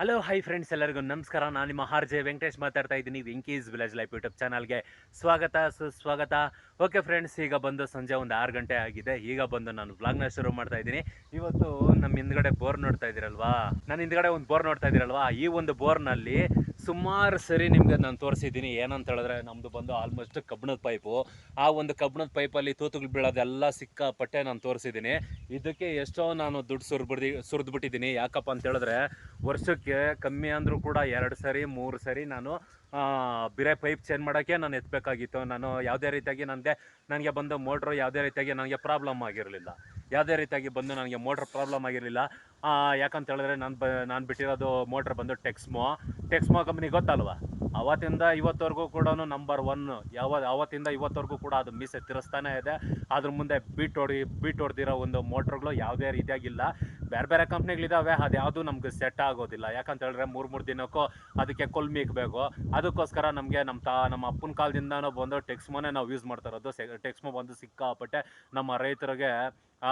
Hello hi friends ಎಲ್ಲರಿಗೂ ನಮಸ್ಕಾರ. ನಾನು ನಿಮ್ಮ ಆರ್ ಜೆ ವೆಂಕಟೇಶ್ ಮಾತಾಡ್ತಾ ಇದ್ದೀನಿ. ವೆಂಕೀಸ್ ವಿಲೇಜ್ ಲೈಫ್ ಯೂಟ್ಯೂಬ್ ಚಾನಲ್ಗೆ ಸ್ವಾಗತ, ಸುಸ್ವಾಗತ. ಓಕೆ ಫ್ರೆಂಡ್ಸ್ ಈಗ ಬಂದು ಸಂಜೆ ಒಂದು ಆರು ಗಂಟೆ ಆಗಿದೆ. ಈಗ ಬಂದು ನಾನು ವ್ಲಾಗ್ನ ಶುರು ಮಾಡ್ತಾ ಇದ್ದೀನಿ. ಇವತ್ತು ನಮ್ಮ ಹಿಂದ್ಗಡೆ ಬೋರ್ ನೋಡ್ತಾ ಇದ್ದೀರಲ್ವಾ? ನಾನು ಹಿಂದ್ಗಡೆ ಒಂದು ಬೋರ್ ನೋಡ್ತಾ ಇದ್ದೀರಲ್ವಾ? ಈ ಒಂದು ಬೋರ್ನಲ್ಲಿ ಸುಮಾರು ಸರಿ ನಿಮಗೆ ನಾನು ತೋರಿಸಿದ್ದೀನಿ. ಏನಂತ ಹೇಳಿದ್ರೆ ನಮ್ಮದು ಬಂದು ಆಲ್ಮೋಸ್ಟ್ ಕಬ್ಬಣದ ಪೈಪು ಆ ಒಂದು ಕಬ್ಬಣದ ಪೈಪಲ್ಲಿ ತೂತುಗಳು ಬೀಳೋದೆಲ್ಲ ಸಿಕ್ಕಾಪಟ್ಟೆ ನಾನು ತೋರಿಸಿದ್ದೀನಿ. ಇದಕ್ಕೆ ಎಷ್ಟೋ ನಾನು ದುಡ್ಡು ಸುರ್ಬಿಡ್ದಿ ಸುರಿದ್ಬಿಟ್ಟಿದ್ದೀನಿ. ಯಾಕಪ್ಪ ಅಂತ ಹೇಳಿದ್ರೆ ವರ್ಷಕ್ಕೆ ಕಮ್ಮಿ ಅಂದರೂ ಕೂಡ ಎರಡು ಸರಿ, ಮೂರು ಸರಿ ನಾನು ಬಿರೆ ಪೈಪ್ ಚೇಂಜ್ ಮಾಡೋಕ್ಕೆ ನಾನು ಎತ್ತಬೇಕಾಗಿತ್ತು ನಾನು ಯಾವುದೇ ರೀತಿಯಾಗಿ ನನಗೆ ನನಗೆ ಬಂದು ಮೋಟ್ರು ಯಾವುದೇ ರೀತಿಯಾಗಿ ನನಗೆ ಪ್ರಾಬ್ಲಮ್ ಆಗಿರಲಿಲ್ಲ. ಯಾವುದೇ ರೀತಿಯಾಗಿ ಬಂದು ನನಗೆ ಮೋಟ್ರ್ ಪ್ರಾಬ್ಲಮ್ ಆಗಿರಲಿಲ್ಲ. ಯಾಕಂತ ಹೇಳಿದ್ರೆ ನಾನು ಬ, ನಾನು ಬಿಟ್ಟಿರೋದು ಮೋಟ್ರ್ ಬಂದು ಟೆಕ್ಸ್ಮೋ ಟೆಕ್ಸ್ಮೋ ಕಂಪ್ನಿ ಗೊತ್ತಲ್ವಾ? ಅವತ್ತಿಂದ ಇವತ್ತವರೆಗೂ ಕೂಡ ನಂಬರ್ ಒನ್ ಯಾವ, ಅವತ್ತಿಂದ ಇವತ್ತವರೆಗೂ ಕೂಡ ಅದು ಮೀಸೆ ತಿರಸ್ತಾನೆ ಇದೆ. ಅದ್ರ ಮುಂದೆ ಬೀಟ್ ಹೊಡಿ, ಬೀಟ್ ಹೊಡೆದಿರೋ ಒಂದು ಮೋಟ್ರ್ಗಳು ಯಾವುದೇ ರೀತಿಯಾಗಿಲ್ಲ. ಬೇರೆ ಬೇರೆ ಕಂಪ್ನಿಗಳಿದ್ದಾವೆ ಅದು ಯಾವುದು ನಮ್ಗೆ ಸೆಟ್ ಆಗೋದಿಲ್ಲ. ಯಾಕಂತ ಹೇಳಿದ್ರೆ ಮೂರು ಮೂರು ದಿನಕ್ಕೂ ಅದಕ್ಕೆ ಕೊಲ್ಮಿಕ್ಬೇಕು ಅದಕ್ಕೋಸ್ಕರ ನಮಗೆ ನಮ್ಮ ತಾ, ನಮ್ಮ ಅಪ್ಪನ ಕಾಲದಿಂದನೂ ಬಂದು ಟೆಕ್ಸ್ಮೋನೇ ನಾವು ಯೂಸ್ ಮಾಡ್ತಾ ಇರೋದು. ಟೆಕ್ಸ್ಮೋ ಬಂದು ಸಿಕ್ಕಾಪಟ್ಟೆ ನಮ್ಮ ರೈತರಿಗೆ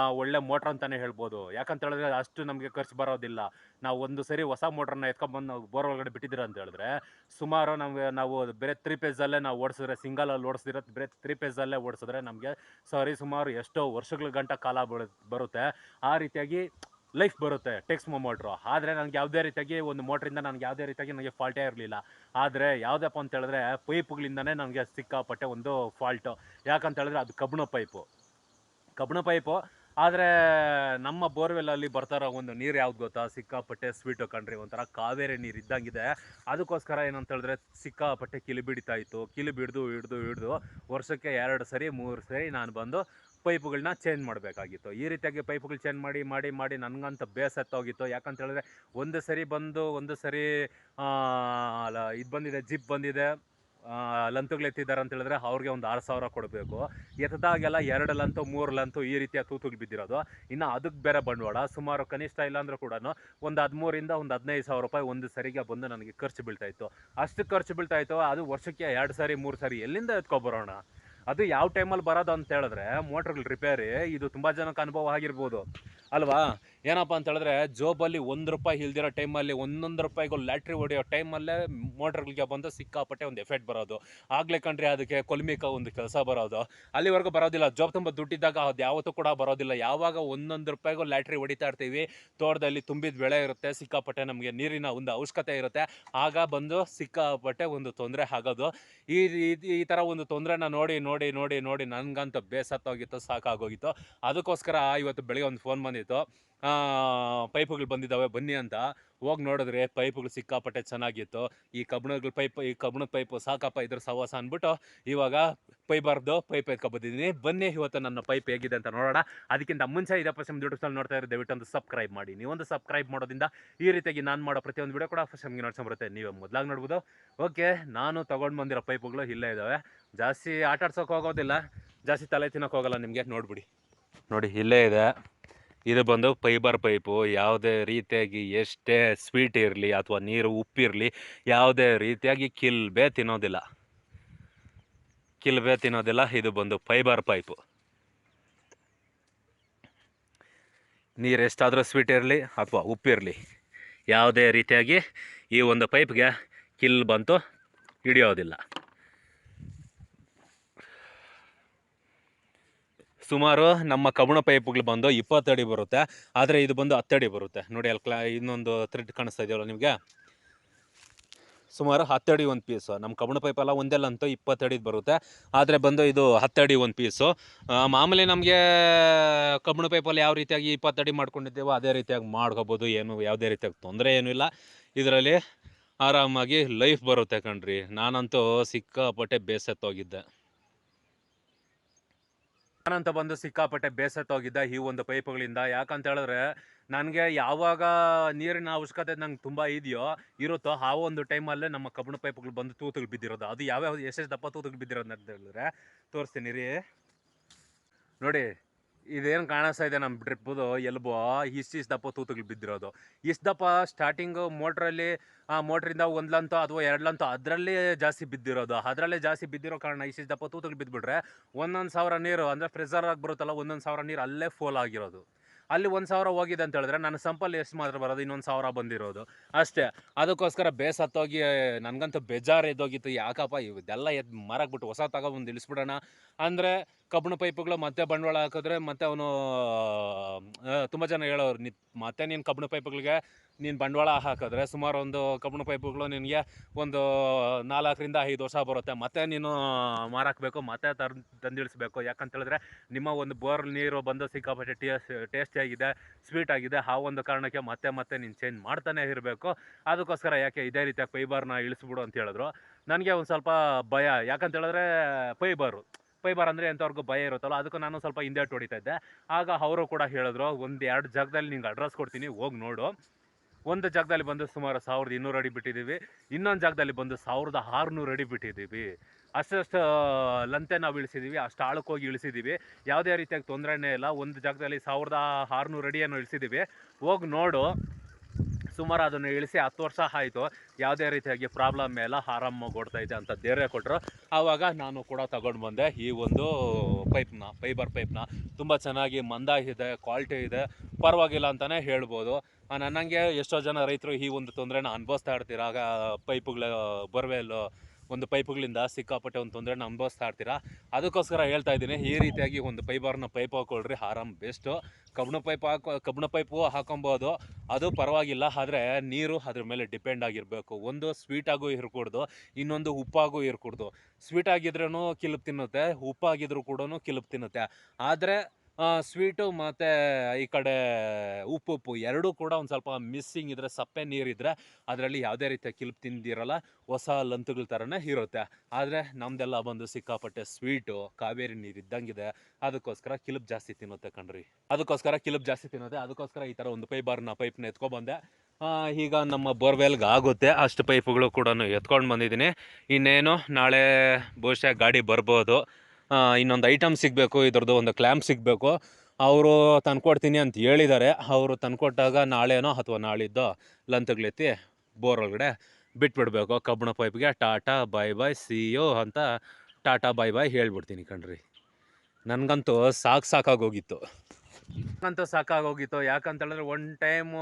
ಒಳ್ಳೆ ಮೋಟ್ರ್ ಅಂತಲೇ ಹೇಳ್ಬೋದು. ಯಾಕಂತ ಹೇಳಿದ್ರೆ ಅಷ್ಟು ನಮಗೆ ಖರ್ಚು ಬರೋದಿಲ್ಲ. ನಾವು ಒಂದು ಸರಿ ಹೊಸ ಮೋಟ್ರನ್ನ ಎತ್ಕೊಂಡ್ಬಂದು ನಾವು ಬೋರ್ ಒಳಗಡೆ ಬಿಟ್ಟಿದ್ದೀರ ಅಂತ ಹೇಳಿದ್ರೆ, ಸುಮಾರು ನಮಗೆ ನಾವು ಬೇರೆ ತ್ರೀ ಪೇಜಲ್ಲೇ ನಾವು ಓಡಿಸಿದ್ರೆ ಸಿಂಗಲಲ್ಲಿ ಓಡಿಸಿದ್ರೆ, ಬೇರೆ ತ್ರೀ ಪೇಜಲ್ಲೇ ಓಡಿಸಿದ್ರೆ ನಮಗೆ ಸಾರಿ ಸುಮಾರು ಎಷ್ಟೋ ವರ್ಷಗಳ ಗಂಟ ಕಾಲ ಬರು- ಬರುತ್ತೆ. ಆ ರೀತಿಯಾಗಿ ಲೈಫ್ ಬರುತ್ತೆ ಟೆಕ್ಸ್ಮೋ ಮೋಟ್ರು. ಆದರೆ ನನಗೆ ಯಾವುದೇ ರೀತಿಯಾಗಿ ಒಂದು ಮೋಟ್ರಿಂದ ನನಗೆ ಯಾವುದೇ ರೀತಿಯಾಗಿ ನನಗೆ ಫಾಲ್ಟೇ ಇರಲಿಲ್ಲ. ಆದರೆ ಯಾವುದಪ್ಪ ಅಂತ ಹೇಳಿದ್ರೆ ಪೈಪ್ಗಳಿಂದನೇ ನನಗೆ ಸಿಕ್ಕಾಪಟ್ಟೆ ಒಂದು ಫಾಲ್ಟು. ಯಾಕಂತ ಹೇಳಿದ್ರೆ ಅದು ಕಬ್ಬಣ ಪೈಪು. ಕಬ್ಬಣ ಪೈಪು ಆದರೆ ನಮ್ಮ ಬೋರ್ವೆಲ್ಲಲ್ಲಿ ಬರ್ತಾರೋ ಒಂದು ನೀರು ಯಾವ್ದು ಗೊತ್ತಾ? ಸಿಕ್ಕಾಪಟ್ಟೆ ಸ್ವೀಟು ಕಣ್ರಿ, ಒಂಥರ ಕಾವೇರಿ ನೀರು ಇದ್ದಂಗಿದೆ. ಅದಕ್ಕೋಸ್ಕರ ಏನಂತ ಹೇಳಿದ್ರೆ ಸಿಕ್ಕಾಪಟ್ಟೆ ಕಿಲಿ ಬಿಡಿತಾ ಇತ್ತು. ಕಿಲಿ ಬಿಡ್ದು ಹಿಡ್ದು ಹಿಡ್ದು ವರ್ಷಕ್ಕೆ ಎರಡು ಸರಿ, ಮೂರು ಸರಿ ನಾನು ಬಂದು ಪೈಪುಗಳನ್ನ ಚೇಂಜ್ ಮಾಡಬೇಕಾಗಿತ್ತು. ಈ ರೀತಿಯಾಗಿ ಪೈಪ್ಗಳು ಚೇಂಜ್ ಮಾಡಿ ಮಾಡಿ ಮಾಡಿ ನನಗಂತ ಬೇಸತ್ತೋಗಿತ್ತು ಯಾಕಂತ ಹೇಳಿದ್ರೆ ಒಂದು ಸರಿ ಬಂದು, ಒಂದು ಸರಿ ಇದು ಬಂದಿದೆ, ಜಿಪ್ ಬಂದಿದೆ. ಲಂತುಗಳು ಎತ್ತಿದ್ದಾರೆ ಅಂತ ಹೇಳಿದ್ರೆ ಅವ್ರಿಗೆ ಒಂದು ಆರು ಸಾವಿರ ಕೊಡಬೇಕು. ಎತ್ತದಾಗೆಲ್ಲ ಎರಡು ಲಂತು, ಮೂರು ಲಂತು ಈ ರೀತಿಯ ತೂತುಗಳು ಬಿದ್ದಿರೋದು. ಇನ್ನು ಅದಕ್ಕೆ ಬೇರೆ ಬಂಡವಾಳ. ಸುಮಾರು ಕನಿಷ್ಠ ಇಲ್ಲ ಅಂದರೂ ಕೂಡ ಒಂದು ಹದಿಮೂರಿಂದ ಒಂದು ಹದಿನೈದು ಸಾವಿರ ರೂಪಾಯಿ ಒಂದು ಸರಿಗೆ ಬಂದು ನನಗೆ ಖರ್ಚು ಬೀಳ್ತಾ ಇತ್ತು ಅಷ್ಟು ಖರ್ಚು ಬೀಳ್ತಾ ಇತ್ತು ಅದು ವರ್ಷಕ್ಕೆ ಎರಡು ಸಾರಿ, ಮೂರು ಸಾರಿ ಎಲ್ಲಿಂದ ಎತ್ಕೊಬರೋಣ? ಅದು ಯಾವ ಟೈಮಲ್ಲಿ ಬರೋದು ಅಂತ ಹೇಳಿದ್ರೆ ಮೋಟ್ರ್ಗಳು ರಿಪೇರಿ, ಇದು ತುಂಬ ಜನಕ್ಕೆ ಅನುಭವ ಆಗಿರ್ಬೋದು. ಅಲ್ವಾ? ಏನಪ್ಪ ಅಂತ ಹೇಳಿದ್ರೆ ಜೋಬಲ್ಲಿ ಒಂದು ರೂಪಾಯಿ ಇಲ್ದಿರೋ ಟೈಮಲ್ಲಿ ಒಂದೊಂದು ರೂಪಾಯಿಗೂ ಲ್ಯಾಟ್ರಿ ಹೊಡೆಯೋ ಟೈಮಲ್ಲೇ ಮೋಟ್ರ್ಗಳಿಗೆ ಬಂದು ಸಿಕ್ಕಾಪಟ್ಟೆ ಒಂದು ಎಫೆಕ್ಟ್ ಬರೋದು. ಆಗಲೇ ಕಂಡ್ರೆ ಅದಕ್ಕೆ ಕೊಲ್ಮಿಕ ಒಂದು ಕೆಲಸ ಬರೋದು. ಅಲ್ಲಿವರೆಗೂ ಬರೋದಿಲ್ಲ. ಜೋಬ್ ತುಂಬ ದುಡ್ಡಿದ್ದಾಗ ಅದು ಯಾವತ್ತೂ ಕೂಡ ಬರೋದಿಲ್ಲ. ಯಾವಾಗ ಒಂದೊಂದು ರೂಪಾಯಿಗೂ ಲ್ಯಾಟ್ರಿ ಹೊಡಿತಾ ಇರ್ತೀವಿ, ತೋಟದಲ್ಲಿ ತುಂಬಿದ ಬೆಳೆ ಇರುತ್ತೆ, ಸಿಕ್ಕಾಪಟ್ಟೆ ನಮಗೆ ನೀರಿನ ಒಂದು ಅವಶ್ಯಕತೆ ಇರುತ್ತೆ. ಆಗ ಬಂದು ಸಿಕ್ಕಾಪಟ್ಟೆ ಒಂದು ತೊಂದರೆ ಆಗೋದು. ಈ ಈ ಥರ ಒಂದು ತೊಂದರೆನ ನೋಡಿ ನೋಡಿ ನೋಡಿ ನೋಡಿ ನನಗಂತೂ ಬೇಸತ್ತೋಗಿತ್ತು, ಸಾಕಾಗೋಗಿತ್ತು. ಅದಕ್ಕೋಸ್ಕರ ಇವತ್ತು ಬೆಳಿಗ್ಗೆ ಒಂದು ಫೋನ್ ಬಂದಿತ್ತು. ಪೈಪುಗಳು ಬಂದಿದ್ದಾವೆ, ಬನ್ನಿ ಅಂತ. ಹೋಗಿ ನೋಡಿದ್ರೆ ಪೈಪುಗಳು ಸಿಕ್ಕಾಪಟ್ಟೆ ಚೆನ್ನಾಗಿತ್ತು. ಈ ಕಬ್ಬಣಗಳ ಪೈಪ್, ಈ ಕಬ್ಬಣದ ಪೈಪು ಸಾಕಪ್ಪ ಇದ್ರ ಸವಾಸ ಅಂದ್ಬಿಟ್ಟು ಇವಾಗ ಪೈಬಾರ್ದು ಪೈಪ್ ಎತ್ಕೊಬಂದಿದ್ದೀನಿ. ಬನ್ನಿ ಇವತ್ತು ನನ್ನ ಪೈಪ್ ಹೇಗಿದೆ ಅಂತ ನೋಡೋಣ. ಅದಕ್ಕಿಂತ ಮುಂಚೆ ಇದೇ ಫಸ್ಟ್ ಯೂಟ್ಯೂಬ್ ಚಾನಲ್ ನೋಡ್ತಾ ಇರೋ ದಯವಿಟ್ಟು ಒಂದು ಸಬ್ಸ್ಕ್ರೈಬ್ ಮಾಡಿ. ನೀವೊಂದು ಸಬ್ಸ್ಕ್ರೈಬ್ ಮಾಡೋದ್ರಿಂದ ಈ ರೀತಿಯಾಗಿ ನಾನು ಮಾಡೋ ಪ್ರತಿಯೊಂದು ವಿಡಿಯೋ ಕೂಡ ಫಸ್ಟ್ ನಮಗೆ ಬರುತ್ತೆ. ನೀವೇ ಮೊದಲಾಗಿ ನೋಡ್ಬೋದು. ಓಕೆ, ನಾನು ತೊಗೊಂಡು ಬಂದಿರೋ ಪೈಪುಗಳು ಇಲ್ಲೇ ಇದ್ದಾವೆ ಜಾಸ್ತಿ ಆಟ ಹೋಗೋದಿಲ್ಲ. ಜಾಸ್ತಿ ತಲೆ ತಿನ್ನೋಕೆ ಹೋಗಲ್ಲ ನಿಮಗೆ. ನೋಡ್ಬಿಡಿ. ನೋಡಿ, ಇಲ್ಲೇ ಇದೆ. ಇದು ಬಂದು ಫೈಬರ್ ಪೈಪು, ಯಾವುದೇ ರೀತಿಯಾಗಿ ಎಷ್ಟೇ ಸ್ವೀಟ್ ಇರಲಿ ಅಥವಾ ನೀರು ಉಪ್ಪಿರಲಿ, ಯಾವುದೇ ರೀತಿಯಾಗಿ ಕಿಲ್ಬೆ ತಿನ್ನೋದಿಲ್ಲ. ಕಿಲ್ಬೆ ತಿನ್ನೋದಿಲ್ಲ, ಇದು ಬಂದು ಫೈಬರ್ ಪೈಪು. ನೀರು ಎಷ್ಟಾದರೂ ಸ್ವೀಟ್ ಇರಲಿ ಅಥವಾ ಉಪ್ಪಿರಲಿ, ಯಾವುದೇ ರೀತಿಯಾಗಿ ಈ ಒಂದು ಪೈಪ್ಗೆ ಕಿಲ್ ಬಂತು ಹಿಡಿಯೋದಿಲ್ಲ. ಸುಮಾರು ನಮ್ಮ ಕಬ್ಬಣ ಪೈಪ್ಗಳು ಬಂದು ಇಪ್ಪತ್ತಡಿ ಬರುತ್ತೆ. ಆದರೆ ಇದು ಬಂದು ಹತ್ತಡಿ ಬರುತ್ತೆ. ನೋಡಿ ಅಲ್ಲಿ ಕ್ಲಾ ಇನ್ನೊಂದು ಥ್ರೆಡ್ ಕಾಣಿಸ್ತಾ ಇದೆಯಲ್ಲ ನಿಮಗೆ? ಸುಮಾರು ಹತ್ತಡಿ ಒಂದು ಪೀಸು. ನಮ್ಮ ಕಬ್ಬಣ ಪೈಪೆಲ್ಲ ಒಂದೆಲ್ಲಂತೂ ಇಪ್ಪತ್ತಡಿದು ಬರುತ್ತೆ. ಆದರೆ ಬಂದು ಇದು ಹತ್ತಡಿ ಒಂದು ಪೀಸು. ಮಾಮೂಲಿ ನಮಗೆ ಕಬ್ಬಣ ಪೈಪಲ್ಲಿ ಯಾವ ರೀತಿಯಾಗಿ ಇಪ್ಪತ್ತಡಿ ಮಾಡ್ಕೊಂಡಿದ್ದೇವೋ ಅದೇ ರೀತಿಯಾಗಿ ಮಾಡ್ಕೋಬೋದು. ಏನು ಯಾವುದೇ ರೀತಿಯಾಗಿ ತೊಂದರೆ ಏನೂ ಇಲ್ಲ. ಇದರಲ್ಲಿ ಆರಾಮಾಗಿ ಲೈಫ್ ಬರುತ್ತೆ ಕಣ್ರಿ. ನಾನಂತೂ ಸಿಕ್ಕಾಪಟ್ಟೆ ಬೇಸತ್ತೋಗಿದ್ದೆ. ನಾನಂತ ಬಂದು ಸಿಕ್ಕಾಪಟ್ಟೆ ಬೇಸತ್ತೋಗಿದ್ದ ಈ ಒಂದು ಪೈಪ್ಗಳಿಂದ. ಯಾಕಂತ ಹೇಳಿದ್ರೆ ನನಗೆ ಯಾವಾಗ ನೀರಿನ ಅವಶ್ಯಕತೆ ನಂಗೆ ತುಂಬ ಇದೆಯೋ, ಇರುತ್ತೋ, ಆ ಒಂದು ಟೈಮಲ್ಲೇ ನಮ್ಮ ಕಬ್ಬಣ ಪೈಪ್ಗಳು ಬಂದು ತೂತುಗಳು ಬಿದ್ದಿರೋದು. ಅದು ಯಾವ್ಯಾವ ಎಷ್ಟೆಷ್ಟು ದಪ್ಪ ತೂತುಗಳು ಬಿದ್ದಿರೋದು ಅಂತ ಹೇಳಿದ್ರೆ, ತೋರಿಸ್ತೀನಿ ರೀ. ನೋಡಿ ಇದೇನು ಕಾಣಿಸ್ತಾ ಇದೆ ನಮ್ಮ ಡ್ರಿಪ್ಪದು ಎಲ್ಬೋ? ಇಸ್ ದಪ್ಪ ತೂತುಗಳು ಬಿದ್ದಿರೋದು. ಇಸ್ ದಪ್ಪ ಸ್ಟಾರ್ಟಿಂಗು ಮೋಟ್ರಲ್ಲಿ, ಆ ಮೋಟ್ರಿಂದ ಒಂದು ಲಂತೋ ಅಥವಾ ಎರಡು ಲಂತೋ ಅದರಲ್ಲೇ ಜಾಸ್ತಿ ಬಿದ್ದಿರೋದು. ಅದರಲ್ಲೇ ಜಾಸ್ತಿ ಬಿದ್ದಿರೋ ಕಾರಣ ಇಷ್ಟಿಷ್ಟು ದಪ್ಪ ತೂತುಗಳು ಬಿದ್ದುಬಿಟ್ರೆ ಒಂದೊಂದು ಸಾವಿರ ನೀರು, ಅಂದರೆ ಫ್ರೆಸರ್ ಆಗಿ ಬರುತ್ತಲ್ಲ, ಒಂದೊಂದು ಸಾವಿರ ನೀರು ಅಲ್ಲೇ ಫೋಲ್ ಆಗಿರೋದು. ಅಲ್ಲಿ ಒಂದು ಸಾವಿರ ಹೋಗಿದೆ ಅಂತ ಹೇಳಿದ್ರೆ ನನ್ನ ಸಂಪಲ್ಲಿ ಎಷ್ಟು ಮಾತ್ರ ಬರೋದು, ಇನ್ನೊಂದು ಸಾವಿರ ಬಂದಿರೋದು. ಅಷ್ಟೇ. ಅದಕ್ಕೋಸ್ಕರ ಬೇಸತ್ತೋಗಿ ನನಗಂತೂ ಬೇಜಾರು ಎದ್ದೋಗಿತ್ತು. ಯಾಕಪ್ಪ ಇದೆಲ್ಲ ಎದ್ದು ಮಾರಾಕ್ಬಿಟ್ಟು ಹೊಸ ತಗೊಬಂದು ಇಳಿಸ್ಬಿಡೋಣ ಅಂದರೆ ಕಬ್ಬಣ ಪೈಪುಗಳು ಮತ್ತೆ ಬಂಡವಾಳ ಹಾಕಿದ್ರೆ ಮತ್ತೆ ಅವನು ತುಂಬ ಜನ ಹೇಳೋರು, ನಿ ಮತ್ತೆ ನೀನು ಕಬ್ಬಣ ಪೈಪುಗಳಿಗೆ ನೀನು ಬಂಡವಾಳ ಹಾಕಿದ್ರೆ ಸುಮಾರು ಒಂದು ಕಬ್ಬಣ ಪೈಪುಗಳು ನಿನಗೆ ಒಂದು ನಾಲ್ಕರಿಂದ ಐದು ವರ್ಷ ಬರುತ್ತೆ. ಮತ್ತೆ ನೀನು ಮಾರಾಕಬೇಕು, ಮತ್ತೆ ತರ್ ತಂದಿಳಿಸ್ಬೇಕು. ಯಾಕಂತೇಳಿದ್ರೆ ನಿಮ್ಮ ಒಂದು ಬೋರ್ ನೀರು ಬಂದು ಸಿಕ್ಕಾಪಟ್ಟೆ ಟೇಸ್ಟ್ ಟೇಸ್ಟಿಯಾಗಿದೆ ಸ್ವೀಟ್ ಆಗಿದೆ ಆ ಒಂದು ಕಾರಣಕ್ಕೆ ಮತ್ತೆ ಮತ್ತೆ ನೀನು ಚೇಂಜ್ ಮಾಡ್ತಾನೆ ಇರಬೇಕು. ಅದಕ್ಕೋಸ್ಕರ ಯಾಕೆ ಇದೇ ರೀತಿಯಾಗಿ ಫೈಬರ್ನ ಇಳಿಸ್ಬಿಡು ಅಂತ ಹೇಳಿದ್ರು. ನನಗೆ ಒಂದು ಸ್ವಲ್ಪ ಭಯ. ಯಾಕಂತೇಳಿದ್ರೆ ಫೈಬರು, ಫೈಬರ್ ಅಂದರೆ ಎಂಥವ್ರಿಗೂ ಭಯ ಇರುತ್ತಲ್ಲ, ಅದಕ್ಕೆ ನಾನು ಸ್ವಲ್ಪ ಹಿಂದೆ ಹೊಡಿತಾ ಇದ್ದೆ. ಆಗ ಅವರು ಕೂಡ ಹೇಳಿದ್ರು, ಒಂದು ಎರಡು ಜಾಗದಲ್ಲಿ ನಿಂಗೆ ಅಡ್ರೆಸ್ ಕೊಡ್ತೀನಿ, ಹೋಗಿ ನೋಡು. ಒಂದು ಜಾಗದಲ್ಲಿ ಬಂದು ಸುಮಾರು ಸಾವಿರದ ಇನ್ನೂರು ಅಡಿ ಬಿಟ್ಟಿದ್ದೀವಿ. ಇನ್ನೊಂದು ಜಾಗದಲ್ಲಿ ಬಂದು ಸಾವಿರದ ಆರುನೂರು ಅಡಿ ಬಿಟ್ಟಿದ್ದೀವಿ. ಅಷ್ಟಷ್ಟು ಲಂತೆ ನಾವು ಇಳಿಸಿದ್ದೀವಿ ಅಷ್ಟು ಆಳಕ್ಕೋಗಿ ಇಳಿಸಿದ್ದೀವಿ ಯಾವುದೇ ರೀತಿಯಾಗಿ ತೊಂದರೆನೇ ಇಲ್ಲ. ಒಂದು ಜಾಗದಲ್ಲಿ ಸಾವಿರದ ಆರುನೂರು ಅಡಿಯನ್ನು ಇಳಿಸಿದ್ದೀವಿ ಹೋಗಿ ನೋಡು. ಸುಮಾರು ಅದನ್ನು ಇಳಿಸಿ ಹತ್ತು ವರ್ಷ ಆಯಿತು. ಯಾವುದೇ ರೀತಿಯಾಗಿ ಪ್ರಾಬ್ಲಮ್ ಎಲ್ಲ ಆರಾಮ ಕೊಡ್ತಾ ಇದೆ ಅಂತ ಧೈರ್ಯ ಕೊಟ್ಟರು ಆವಾಗ ನಾನು ಕೂಡ ತಗೊಂಡು ಬಂದೆ. ಈ ಒಂದು ಪೈಪ್ನ, ಫೈಬರ್ ಪೈಪ್ನ. ತುಂಬ ಚೆನ್ನಾಗಿ ಮಂದ ಇದೆ, ಕ್ವಾಲಿಟಿ ಇದೆ. ಪರವಾಗಿಲ್ಲ ಅಂತಲೇ ಹೇಳ್ಬೋದು. ನನಗೆ ಎಷ್ಟೋ ಜನ ರೈತರು ಈ ಒಂದು ತೊಂದರೆನ ಅನುಭವಿಸ್ತಾ ಇರ್ತೀರ. ಆಗ ಪೈಪುಗಳ ಬೋರ್ವೆಲ್ಲು ಒಂದು ಪೈಪ್ಗಳಿಂದ ಸಿಕ್ಕಾಪಟ್ಟೆ ಒಂದು ತೊಂದರೆನ ಅನುಭವಿಸ್ತಾ ಇರ್ತೀರಾ? ಅದಕ್ಕೋಸ್ಕರ ಹೇಳ್ತಾ ಇದ್ದೀನಿ, ಈ ರೀತಿಯಾಗಿ ಒಂದು ಪೈಬಾರ್ನ ಪೈಪ್ ಹಾಕ್ಕೊಳ್ರಿ ಆರಾಮ್ ಬೆಸ್ಟು ಕಬ್ಬಣ ಪೈಪ್ ಹಾಕೋ, ಕಬ್ಬಣ ಪೈಪು ಹಾಕೊಬೋದು, ಅದು ಪರವಾಗಿಲ್ಲ, ಆದರೆ ನೀರು ಅದ್ರ ಮೇಲೆ ಡಿಪೆಂಡ್ ಆಗಿರಬೇಕು. ಒಂದು ಸ್ವೀಟಾಗೂ ಇರಕೂಡ್ದು, ಇನ್ನೊಂದು ಉಪ್ಪಾಗೂ ಇರಕೂಡ್ದು. ಸ್ವೀಟ್ ಆಗಿದ್ರೂ ಕಿಲುಪ್ ತಿನ್ನುತ್ತೆ, ಉಪ್ಪಾಗಿದ್ರು ಕೂಡ ಕಿಲುಪ್ ತಿನ್ನುತ್ತೆ. ಆದರೆ ಸ್ವೀಟು ಮತ್ತು ಈ ಕಡೆ ಉಪ್ಪು ಉಪ್ಪು ಎರಡೂ ಕೂಡ ಒಂದು ಸ್ವಲ್ಪ ಮಿಸ್ಸಿಂಗ್ ಇದ್ದರೆ ಸಪ್ಪೆ ನೀರಿದ್ರೆ ಅದರಲ್ಲಿ ಯಾವುದೇ ರೀತಿಯ ಕಿಲ್ಪ್ ತಿಂದಿರಲ್ಲ, ಹೊಸ ಲಂತುಗಳ ಥರನೇ ಇರುತ್ತೆ. ಆದರೆ ನಮ್ಮದೆಲ್ಲ ಬಂದು ಸಿಕ್ಕಾಪಟ್ಟೆ ಸ್ವೀಟು, ಕಾವೇರಿ ನೀರು ಇದ್ದಂಗಿದೆ. ಅದಕ್ಕೋಸ್ಕರ ಕಿಲುಪ್ ಜಾಸ್ತಿ ತಿನ್ನುತ್ತೆ ಕಣ್ರಿ. ಅದಕ್ಕೋಸ್ಕರ ಕಿಲುಪ್ ಜಾಸ್ತಿ ತಿನ್ನುತ್ತೆ. ಅದಕ್ಕೋಸ್ಕರ ಈ ಥರ ಒಂದು ಪೈಬಾರ್ನ ಪೈಪ್ನ ಎತ್ಕೊಬಂದೆ ಈಗ ನಮ್ಮ ಬೋರ್ವೆಲ್ಗೆ ಆಗುತ್ತೆ. ಅಷ್ಟು ಪೈಪುಗಳು ಕೂಡ ಎತ್ಕೊಂಡು ಬಂದಿದ್ದೀನಿ. ಇನ್ನೇನು ನಾಳೆ ಬಹುಶಃ ಗಾಡಿ ಬರ್ಬೋದು. ಇನ್ನೊಂದು ಐಟಮ್ ಸಿಗಬೇಕು, ಇದ್ರದ್ದು ಒಂದು ಕ್ಲ್ಯಾಂಪ್ ಸಿಗಬೇಕು. ಅವರು ತಂದ್ಕೊಡ್ತೀನಿ ಅಂತ ಹೇಳಿದ್ದಾರೆ. ಅವರು ತಂದ್ಕೊಟ್ಟಾಗ ನಾಳೆನೋ ಅಥವಾ ನಾಳಿದ್ದೋ ಲಂತಗ್ಲೆತ್ತಿ ಬೋರ್ ಒಳಗಡೆ ಬಿಟ್ಬಿಡ್ಬೇಕು. ಕಬ್ಬಣ ಪೈಪ್ಗೆ Tata, bye bye see you ಅಂತ ಟಾಟಾ, ಬಾಯ್ ಬಾಯ್ ಹೇಳ್ಬಿಡ್ತೀನಿ ಕಣ್ರಿ. ನನಗಂತೂ ಸಾಕು ಸಾಕಾಗೋಗಿತ್ತು ಅಂತೂ ಸಾಕಾಗೋಗಿತ್ತು. ಯಾಕಂತ ಹೇಳಿದ್ರೆ ಒನ್ ಟೈಮ್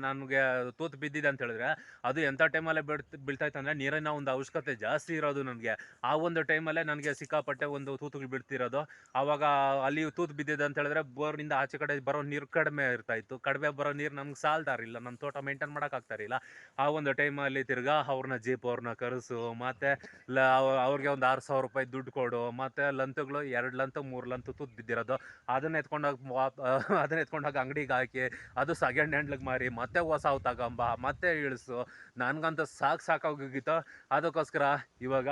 ನನಗೆ ತೂತು ಬಿದ್ದಿದೆ ಅಂತ ಹೇಳಿದ್ರೆ, ಅದು ಎಂಥ ಟೈಮಲ್ಲೇ ಬಿಡ್ತ ಬೀಳ್ತಾಯಿತ್ತು ಅಂದರೆ ನೀರಿನ ಒಂದು ಅವಶ್ಯಕತೆ ಜಾಸ್ತಿ ಇರೋದು ನನಗೆ. ಆ ಒಂದು ಟೈಮಲ್ಲೇ ನನಗೆ ಸಿಕ್ಕಾಪಟ್ಟೆ ಒಂದು ತೂತುಗಳು ಬಿಡ್ತಿರೋದು ಆವಾಗ ಅಲ್ಲಿ ತೂತು ಬಿದ್ದಿದೆ ಅಂತ ಹೇಳಿದ್ರೆ ಬೋರ್ನಿಂದ ಆಚೆ ಕಡೆ ಬರೋ ನೀರು ಕಡಿಮೆ ಇರ್ತಾ ಇತ್ತು ಕಡಿಮೆ ಬರೋ ನೀರು ನಮ್ಗೆ ಸಾಲ್ತಾರಿಲ್ಲ ನನ್ನ ತೋಟ ಮೇಂಟೈನ್ ಮಾಡೋಕ್ಕಾಗ್ತಾರಿಲ್ಲ ಆ ಒಂದು ಟೈಮಲ್ಲಿ ತಿರ್ಗಾ ಅವ್ರನ್ನ ಜೀಪ್ ಅವ್ರನ್ನ ಕರೆಸು, ಮತ್ತು ಲ, ಅವ- ಅವ್ರಿಗೆ ಒಂದು ಆರು ಸಾವಿರ ರೂಪಾಯಿ ದುಡ್ಡು ಕೊಡು, ಮತ್ತು ಲಂತುಗಳು ಎರಡು ಲಂತು, ಮೂರು ಲಂತು ತೂತು ಬಿದ್ದಿರೋದು. ಅದನ್ನ ಎತ್ಕೊಂಡೋಗಿ ವಾಪ್ ಎತ್ಕೊಂಡು ಹೋಗಿ ಅಂಗಡಿಗೆ ಹಾಕಿ, ಅದು ಸೆಕೆಂಡ್ ಹ್ಯಾಂಡ್ಲಿಗೆ ಮಾರಿ, ಮತ್ತೆ ಹೊಸಾವು ತಗೊಂಬ, ಮತ್ತೆ ಇಳಿಸು. ನನಗಂತೂ ಸಾಕು ಸಾಕಾಗೋಗಿತ್ತು ಅದಕ್ಕೋಸ್ಕರ ಇವಾಗ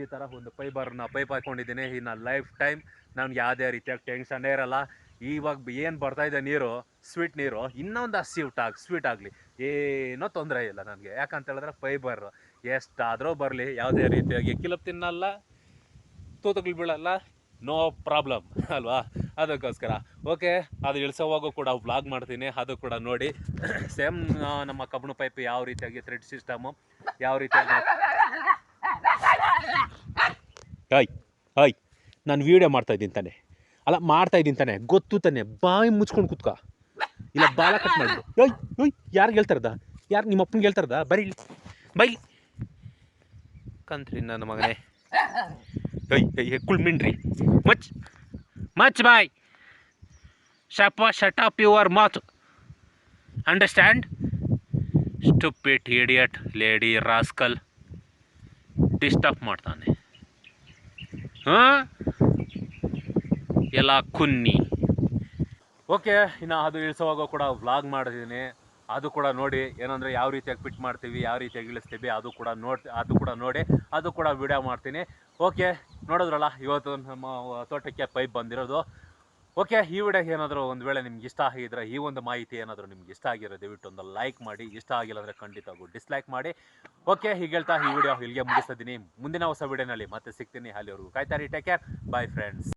ಈ ಥರ ಒಂದು ಪೈಬರ್ನ ಪೈಪ್ ಹಾಕ್ಕೊಂಡಿದ್ದೀನಿ ಇನ್ನು ಲೈಫ್ ಟೈಮ್ ನನ್ಗೆ ಯಾವುದೇ ರೀತಿಯಾಗಿ ಟೆನ್ಷನ್ನೇ ಇರಲ್ಲ. ಇವಾಗ ಏನು ಇದೆ ನೀರು, ಸ್ವೀಟ್ ನೀರು, ಇನ್ನೊಂದು ಸ್ವೀಟ್ ಆಗಿ, ಸ್ವೀಟ್ ಆಗಲಿ. ಏನೋ ತೊಂದರೆ ಇಲ್ಲ ನನಗೆ. ಯಾಕಂತ ಹೇಳಿದ್ರೆ ಫೈಬರ್. ಎಷ್ಟಾದರೂ ಬರಲಿ, ಯಾವುದೇ ರೀತಿಯಾಗಿ ಕಿಲಪ್ ತಿನ್ನಲ್ಲ ತೂತುಗಳು ಬೀಳಲ್ಲ, ನೋ ಪ್ರಾಬ್ಲಮ್, ಅಲ್ವಾ? ಅದಕ್ಕೋಸ್ಕರ. ಓಕೆ ಅದು ಇಳಿಸೋವಾಗೂ ಕೂಡ ವ್ಲಾಗ್ ಮಾಡ್ತೀನಿ ಅದು ಕೂಡ ನೋಡಿ. ಸೇಮ್ ನಮ್ಮ ಕಬ್ಬಣ ಪೈಪ್ ಯಾವ ರೀತಿಯಾಗಿ ಥ್ರೆಡ್ ಸಿಸ್ಟಮು ಯಾವ ರೀತಿಯಾಗಿ ಹಾಯ್ ಹಾಯ್ ನಾನು ವೀಡಿಯೋ ಮಾಡ್ತಾ ಇದ್ದೀನಿ ತಾನೆ. ಅಲ್ಲ ಮಾಡ್ತಾ ಇದ್ದೀನಿ ತಾನೆ. ಗೊತ್ತು ತಾನೆ. ಬಾಯಿ ಮುಚ್ಕೊಂಡು ಕುತ್ಕ. ಇಲ್ಲ ಬಾಲ ಕಟ್ ಮಾಡಿದ್ರು ಓಯ್ ಓಯ್ ಯಾರಿಗೆ ಹೇಳ್ತಾರದ? ಯಾರು ನಿಮ್ಮ ಅಪ್ಪನಿಗೆ ಹೇಳ್ತಾರದ? ಬರೀ ಬೈ. ಕಂತ್ರಿ ನನ್ನ ಮಗನೇ. ಏಯ್ ಏಯ್ ಕುಳ್ ಮಿಂಡ್ರಿ ಮಚ್. ಮಚ್ ಬಾಯ್ ಶಪ ಶಟ್ ಅಪ್ ಯುವರ್ ಮಾತು understand stupid idiot lady rascal disturb ಮಾಡ್ತಾನೆ. ಹಾಂ ಎಲ್ಲ ಕುನ್ನಿ ಓಕೆ ಇನ್ನು ಅದು ಇಳಿಸೋವಾಗ ಕೂಡ ವ್ಲಾಗ್ ಮಾಡಿದ್ದೀನಿ ಅದು ಕೂಡ ನೋಡಿ, ಏನಂದರೆ ಯಾವ ರೀತಿಯಾಗಿ ಫಿಟ್ ಮಾಡ್ತೀವಿ, ಯಾವ ರೀತಿಯಾಗಿ ಇಳಿಸ್ತೀವಿ, ಅದು ಕೂಡ ನೋಡಿ, ಅದು ಕೂಡ ನೋಡಿ, ಅದು ಕೂಡ ವಿಡಿಯೋ ಮಾಡ್ತೀನಿ. ಓಕೆ, ನೋಡಿದ್ರಲ್ಲ, ಇವತ್ತು ನಮ್ಮ ತೋಟಕ್ಕೆ ಪೈಪ್ ಬಂದಿರೋದು. ಓಕೆ, ಈ ವಿಡಿಯೋಗೆ ಏನಾದರೂ ಒಂದು ವೇಳೆ ನಿಮ್ಗೆ ಇಷ್ಟ ಆಗಿದ್ರೆ, ಈ ಒಂದು ಮಾಹಿತಿ ಏನಾದರೂ ನಿಮ್ಗೆ ಇಷ್ಟ ಆಗಿರೋ ದಯವಿಟ್ಟು ಒಂದು ಲೈಕ್ ಮಾಡಿ. ಇಷ್ಟ ಆಗಿಲ್ಲ ಅಂದರೆ ಖಂಡಿತವಾಗೂ ಡಿಸ್ಲೈಕ್ ಮಾಡಿ. ಓಕೆ, ಹೀಗೆ ಹೇಳ್ತಾ ಈ ವಿಡಿಯೋ ಇಲ್ಲಿಗೆ ಮುಗಿಸ್ತಿದ್ದೀನಿ ಮುಂದಿನ ಹೊಸ ವಿಡಿಯೋನಲ್ಲಿ ಮತ್ತೆ ಸಿಗ್ತೀನಿ. ಅಲ್ಲಿವರೆಗೂ ಕಾಯ್ತಾರಿ ಟೇಕ್ ಕೇರ್ ಬಾಯ್ ಫ್ರೆಂಡ್ಸ್